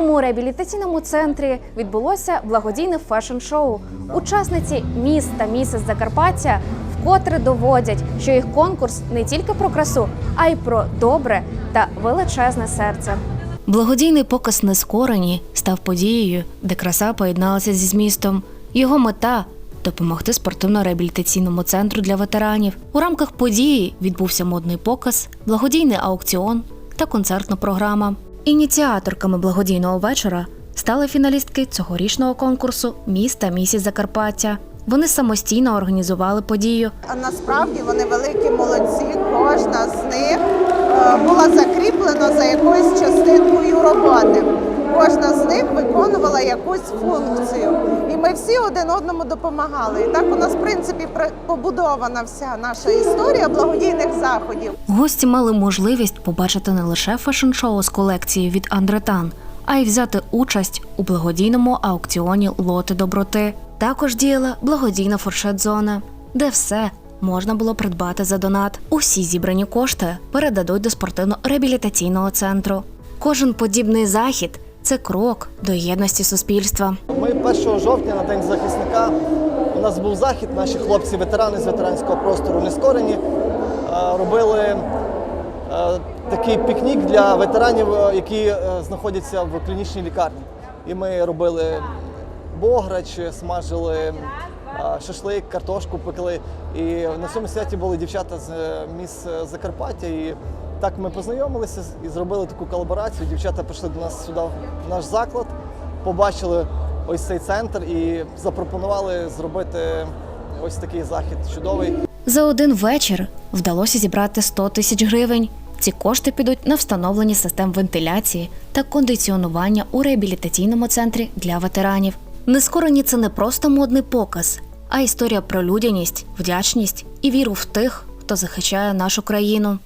у реабілітаційному центрі відбулося благодійне фешн-шоу. Учасниці міст та місяць Закарпаття вкотре доводять, що їх конкурс не тільки про красу, а й про добре та величезне серце. Благодійний показ нескорені став подією, де краса поєдналася зі змістом. Його мета допомогти спортивно-реабілітаційному центру для ветеранів. У рамках події відбувся модний показ, благодійний аукціон та концертна програма. Ініціаторками благодійного вечора стали фіналістки цьогорічного конкурсу Міс та місіс Закарпаття. Вони самостійно організували подію, А насправді вони великі молодці. Кожна з них е, була закріплена за якоюсь частинкою роботи. Кожна з них якусь функцію, і ми всі один одному допомагали. І так у нас, в принципі, при- побудована вся наша історія благодійних заходів. Гості мали можливість побачити не лише фешн-шоу з колекції від Андретан, а й взяти участь у благодійному аукціоні Лоти доброти. Також діяла благодійна фуршет-зона, де все можна було придбати за донат. Усі зібрані кошти передадуть до спортивно-реабілітаційного центру. Кожен подібний захід це крок до єдності суспільства. Ми 1 жовтня на День захисника. У нас був захід. Наші хлопці-ветерани з ветеранського простору Нескорені е, робили е, такий пікнік для ветеранів, е, які знаходяться в клінічній лікарні. І ми робили бограч, смажили шашлик, картошку пекли. І на цьому святі були дівчата з е, міс Закарпаття. І так ми познайомилися і зробили таку колаборацію. Дівчата прийшли до нас сюди в наш заклад, побачили ось цей центр і запропонували зробити ось такий захід чудовий. За один вечір вдалося зібрати 100 тисяч гривень. Ці кошти підуть на встановлення систем вентиляції та кондиціонування у реабілітаційному центрі для ветеранів. Нескорені це не просто модний показ, а історія про людяність, вдячність і віру в тих, хто захищає нашу країну.